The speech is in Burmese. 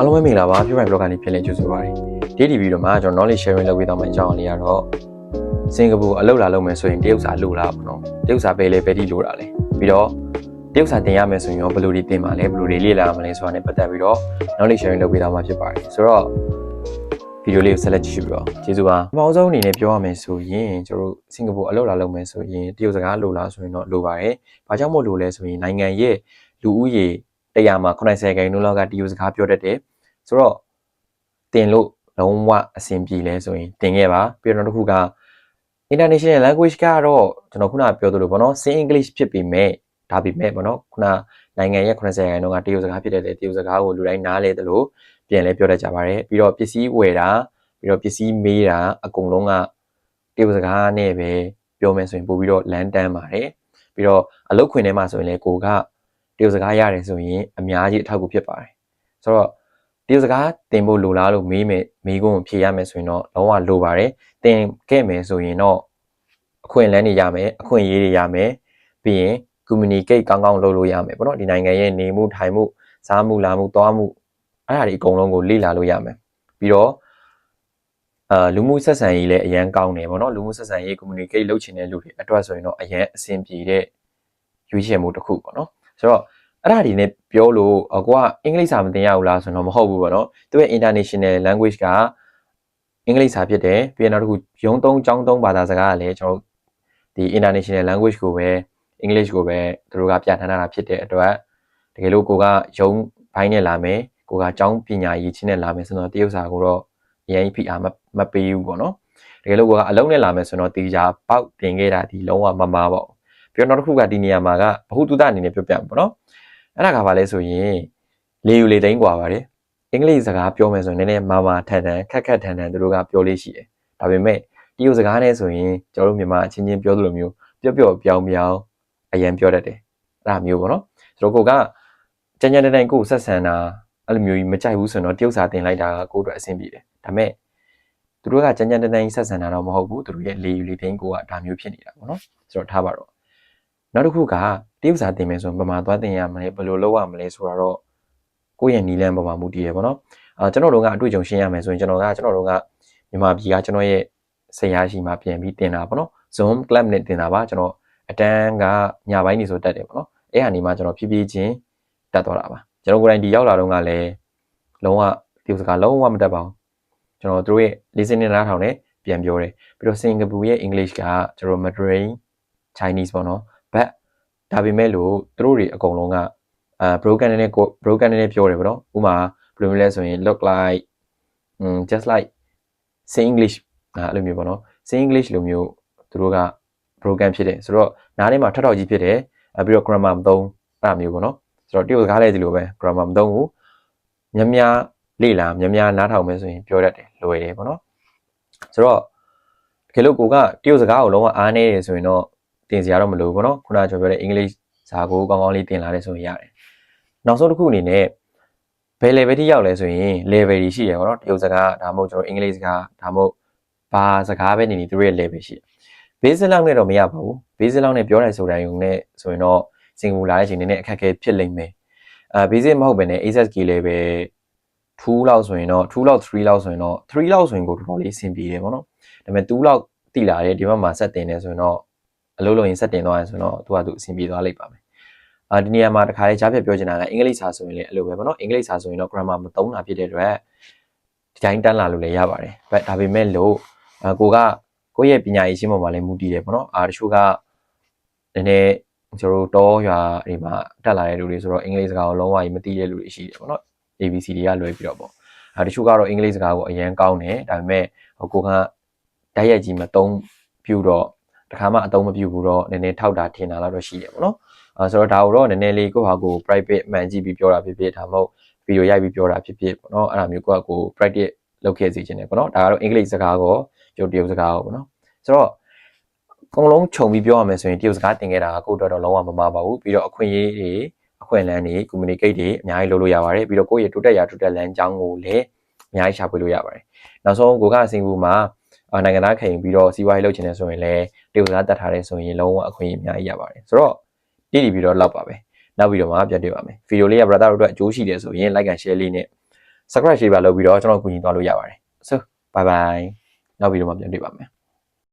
အားလုံးပဲမင်္ဂလာပါပြပိုင် blog ကနေပြန်လည်ကြိုဆိုပါရစေဒီဒီဗီဒီယိုမှာကျွန်တော် knowledge sharing လုပ်ပေးသွားမယ့်အကြောင်းအလေးကတော့စင်ကာပူအလုပ်လာလုပ်မယ်ဆိုရင်တရုတ်စာလိုလားပေါ့နော်တရုတ်စာပဲလေပဲတိလိုတာလေပြီးတော့တရုတ်စာတင်ရမယ်ဆိုရင်ရောဘယ်လိုတွေတင်ပါလဲဘယ်လိုတွေလေ့လာရမလဲဆိုတာနဲ့ပတ်သက်ပြီးတော့ knowledge sharing လုပ်ပေးသွားမှာဖြစ်ပါတယ်ဆိုတော့ဗီဒီယိုလေးကိုဆက်လက်ကြည့်ရှုပြီးတော့ကျေးဇူးပါအမောင်ဆုံးအနေနဲ့ပြောရမယ်ဆိုရင်ကျွန်တော်တို့စင်ကာပူအလုပ်လာလုပ်မယ်ဆိုရင်တရုတ်စကားလိုလားဆိုရင်တော့လိုပါတယ်ဘာကြောင့်မို့လိုလဲဆိုရင်နိုင်ငံရဲ့လူဦးရေ100မှာ90ခန်းလုံးလောက်ကတရုတ်စကားပြောတတ်တယ် ဆိုတော့တင်လို့လုံးဝအဆင်ပြေလဲဆိုရင်တင်ခဲ့ပါပြီးတော့နောက်တစ်ခုက international language ကတော့ကျွန်တော်ခုနပြောသလိုပေါ့နော် sin english ဖြစ်ပေမဲ့ဒါပေမဲ့ပေါ့နော်ခုနနိုင်ငံရဲ့80ခန်းလုံးကတရုတ်စကားဖြစ်တဲ့တရုတ်စကားကိုလူတိုင်းနားလဲသလိုပြန်လဲပြောတတ်ကြပါတယ်ပြီးတော့ပစ္စည်းဝယ်တာပြီးတော့ပစ္စည်းမေးတာအကုန်လုံးကတရုတ်စကားနဲ့ပဲပြောမယ်ဆိုရင်ပို့ပြီးတော့လမ်းတန်းပါတယ်ပြီးတော့အလုတ်ခွင်ထဲမှာဆိုရင်လည်းကိုကတရုတ်စကားရတယ်ဆိုရင်အများကြီးအထောက်အကူဖြစ်ပါတယ်ဆိုတော့ တရုတ်စကားသင်ဖို့လိုလားလို့မေးမယ်မေးခွန်းကိုဖြေရမယ်ဆိုရင်တော့လုံးဝလိုပါတယ်သင်ခဲ့မယ်ဆိုရင်တော့အခွင့်အလမ်းတွေရမယ်အခွင့်အရေးတွေရမယ်ပြီးရင် communicate ကောင်းကောင်းလုပ်လို့ရမယ်ပေါ့နော်ဒီနိုင်ငံရဲ့နေမှုထိုင်မှုစားမှုလာမှုသွားမှုအဲ့ဒါတွေအကုန်လုံးကိုလေ့လာလို့ရမယ်ပြီးတော့အာလူမှုဆက်ဆံရေးလည်းအရန်ကောင်းတယ်ပေါ့နော်လူမှုဆက်ဆံရေး communicate လုပ်ချင်တဲ့လူတွေအတွက်ဆိုရင်တော့အရန်အဆင်ပြေတဲ့ရွေးချယ်မှုတစ်ခုပေါ့နော်ဆိုတော့ အဲ့ဒါဒီနဲ့ပြောလို့အကွာအင်္ဂလိပ်စာမသင်ရဘူးလားဆိုတော့မဟုတ်ဘူးပေါ့နော်သူရဲ့ international language ကအင်္ဂလိပ်စာဖြစ်တယ်ပြီးတော့နောက်တစ်ခုရုံးသုံးចောင်းသုံးဘာသာစကားကလည်းကျွန်တော်တို့ဒီ international language ကိုပဲ English ကိုပဲသူတို့ကပြဋ္ဌာန်းတာဖြစ်တဲ့အတွက်တကယ်လို့ကိုကရုံးဘိုင်းနဲ့လာမယ်ကိုကចောင်းပညာရေးချင်းနဲ့လာမယ်ဆိုတော့တရုတ်စာကိုတော့အရင်ဖိအားမပေးဘူးပေါ့နော်တကယ်လို့ကိုကအလုံးနဲ့လာမယ်ဆိုတော့တေချာပေါက်တင်ခဲ့တာဒီလုံးဝမမားပေါ့ပြီးတော့နောက်တစ်ခုကဒီနေရာမှာကဘ ഹു တုဒအနေနဲ့ပြောပြမှာပေါ့နော် အဲ့ဒါကဘာလဲဆိုရင်လေယူလေသိန်းกว่าပါတယ်အင်္ဂလိပ်စကားပြောမယ်ဆိုရင်နည်းနည်းမာမာထန်ထန်ခက်ခက်ထန်ထန်သူတို့ကပြောလေးရှိတယ်ဒါပေမဲ့တရုတ်စကားနဲ့ဆိုရင်ကျွန်တော်တို့မြန်မာအချင်းချင်းပြောသလိုမျိုးပျော့ပျော့ပြောင်းပြောင်းအရန်ပြောတတ်တယ်အဲ့ဒါမျိုးပေါ့နော်ဆိုတော့ကိုကကြမ်းကြမ်းတမ်းတမ်းကိုဆက်ဆံတာအဲ့လိုမျိုးကြီးမကြိုက်ဘူးဆိုတော့တရုတ်စာတင်လိုက်တာကကိုယ့်အတွက်အဆင်ပြေတယ်ဒါပေမဲ့သူတို့ကကြမ်းကြမ်းတမ်းတမ်းကြီးဆက်ဆံတာတော့မဟုတ်ဘူးသူတို့ရဲ့လေယူလေသိန်းကိုကဒါမျိုးဖြစ်နေတာပေါ့နော်ဆိုတော့ထားပါတော့ နောက်တစ်ခုကတရုတ်စာတင်မယ်ဆိုရင်ပမာသွားတင်ရမလဲဘယ်လိုလုပ်ရမလဲဆိုတော့ကိုယ့်ရဲ့နီလန်းပေါ်မှာမူတည်ရပေါ့နော်အာကျွန်တော်တို့ကအတွေ့အကြုံရှင်းရမယ်ဆိုရင်ကျွန်တော်ကကျွန်တော်တို့ကမြန်မာပြည်ကကျွန်တော်ရဲ့ဆရာရှိမှပြန်ပြီးတင်တာပေါ့နော် Zoom Club နဲ့တင်တာပါကျွန်တော်အတန်းကညပိုင်းနေဆိုတက်တယ်ပေါ့နော်အဲ့ဟာနေမှကျွန်တော်ဖြည်းဖြည်းချင်းတက်သွားတာပါကျွန်တော်ကိုယ်တိုင်ဒီရောက်လာတော့ကလည်းလုံးဝဒီစကားလုံးဝမတက်ပါဘူးကျွန်တော်တို့ရဲ့ listening နားထောင်နဲ့ပြန်ပြောတယ်ပြီးတော့စင်ကာပူရဲ့ English ကကျွန်တော် Mandarin Chinese ပေါ့နော် but ဒါပေမဲ့လို့သူတို့တွေအကုန်လုံးကအာ broken နဲ့ broken နဲ့ပြောတယ်ပေါ့နော်ဥမာဘယ်လိုလဲဆိုရင် look like um just like say english အဲ့လိုမျိုးပေါ့နော် say english လိုမျိုးသူတို့က broken ဖြစ်တယ်ဆိုတော့နားထဲမှာထထောက်ကြီးဖြစ်တယ်ပြီးတော့ grammar မသုံးအဲ့လိုမျိုးပေါ့နော်ဆိုတော့တရုတ်စကားလည်းဒီလိုပဲ grammar မသုံးဘူးများများလေ့လာများများနားထောင်မယ်ဆိုရင်ပြောတတ်တယ်လွယ်တယ်ပေါ့နော်ဆိုတော့တကယ်လို့ကိုကတရုတ်စကားကိုလုံးဝအားနေတယ်ဆိုရင်တော့ တင်စရာတော့မလိုဘူးပေါ့နော်ခုနကကျွန်တော်ပြောတဲ့ English စာကိုကောင်းကောင်းလေးတင်လာတယ်ဆိုရင်ရတယ်နောက်ဆုံးတစ်ခုအနေနဲ့ဘယ် level ထိရောက်လဲဆိုရင် level တွေရှိရပါတော့တရုတ်စကားဒါမှမဟုတ်ကျွန်တော်အင်္ဂလိပ်စကားဒါမှမဟုတ်ဘာစကားပဲနေနေသူတို့ရဲ့ level ရှိတယ် basic လောက်နဲ့တော့မရပါဘူး basic လောက်နဲ့ပြောနိုင်ဆိုတိုင်းုံနဲ့ဆိုရင်တော့စင်ကာပူလာတဲ့အချိန်နည်းနည်းအခက်အခဲဖြစ်လိမ့်မယ်အာ basic မဟုတ်ဘဲနဲ့ ASSK level 2လောက်ဆိုရင်တော့2လောက်3လောက်ဆိုရင်တော့3လောက်ဆိုရင်ကိုတော်တော်လေးအဆင်ပြေတယ်ပေါ့နော်ဒါပေမဲ့2လောက်တိလာတယ်ဒီဘက်မှာဆက်တင်နေဆိုရင်တော့ အလုပ်လုပ်ရင်ဆက်တင်သွားရင်ဆိုတော့သူကသူအဆင်ပြေသွားလိမ့်ပါမယ်အာဒီနေရာမှာတခါလေးကြားပြပြောချင်တာကအင်္ဂလိပ်စာဆိုရင်လည်းအဲ့လိုပဲပေါ့နော်အင်္ဂလိပ်စာဆိုရင်တော့ grammar မသုံးတာဖြစ်တဲ့အတွက်ဒီတိုင်းတန်းလာလို့လည်းရပါတယ်ဘတ်ဒါပေမဲ့လို့အကိုကကိုယ့်ရဲ့ပညာရေးရှင်းပေါ်မှာလည်းမူတည်တယ်ပေါ့နော်အာတချို့ကနည်းနည်းကျွန်တော်တို့တောရွာတွေမှာတက်လာတဲ့လူတွေဆိုတော့အင်္ဂလိပ်စကားကိုလုံးဝကြီးမသိတဲ့လူတွေရှိတယ်ပေါ့နော် ABC တွေကလွယ်ပြီးတော့ပေါ့အဲတချို့ကတော့အင်္ဂလိပ်စကားကိုအရင်ကောင်းတယ်ဒါပေမဲ့ကိုကတိုက်ရိုက်ကြီးမသုံးပြတော့ တခါမှအသုံးမပြုဘူးတော့နည်းနည်းထောက်တာထင်တာတော့ရှိတယ်ပေါ့နော်အဲဆိုတော့ဒါကိုတော့နည်းနည်းလေးကိုဟာကို private မှန်ကြည့်ပြီးပြောတာဖြစ်ဖြစ်ဒါမှမဟုတ်ဗီဒီယိုရိုက်ပြီးပြောတာဖြစ်ဖြစ်ပေါ့နော်အဲ့ဒါမျိုးကိုကကို practice လုပ်ခဲ့စီခြင်းတယ်ပေါ့နော်ဒါကတော့အင်္ဂလိပ်စကားကိုကျုပ်တရုတ်စကားကိုပေါ့နော်ဆိုတော့အကုန်လုံးခြုံပြီးပြောရမယ်ဆိုရင်တရုတ်စကားတင်ခဲ့တာကကိုယ့်အတွက်တော့လုံးဝမမှားပါဘူးပြီးတော့အခွင့်အရေးတွေအခွင့်အလမ်းတွေ communicate တွေအများကြီးလုပ်လို့ရပါတယ်ပြီးတော့ကိုယ့်ရဲ့တိုးတက်ရာတိုးတက်လမ်းကြောင်းကိုလည်းအများကြီးရှာဖွေလို့ရပါတယ်နောက်ဆုံးကိုကစင်ကူမှာ နိုင်ငံသားခံယူပြီးတော့စီးပွားရေးလုပ်ချင်တယ်ဆိုရင်လည်းတရုတ်စကားတတ်ထားတယ်ဆိုရင်လုံးဝအခွင့်အရေးအများကြီးရပါတယ်ဆိုတော့တည်တည်ပြီးတော့လောက်ပါပဲနောက်ပြီးတော့မှပြတ်တွေ့ပါမယ်ဗီဒီယိုလေးက brother တို့အတွက်အကျိုးရှိတယ်ဆိုရင် like and share လေးနဲ့ subscribe ရှိပါလို့ပြီးတော့ကျွန်တော်ကူညီသွားလို့ရပါတယ် so bye bye နောက်ဗီဒီယိုမှာပြန်တွေ့ပါမယ်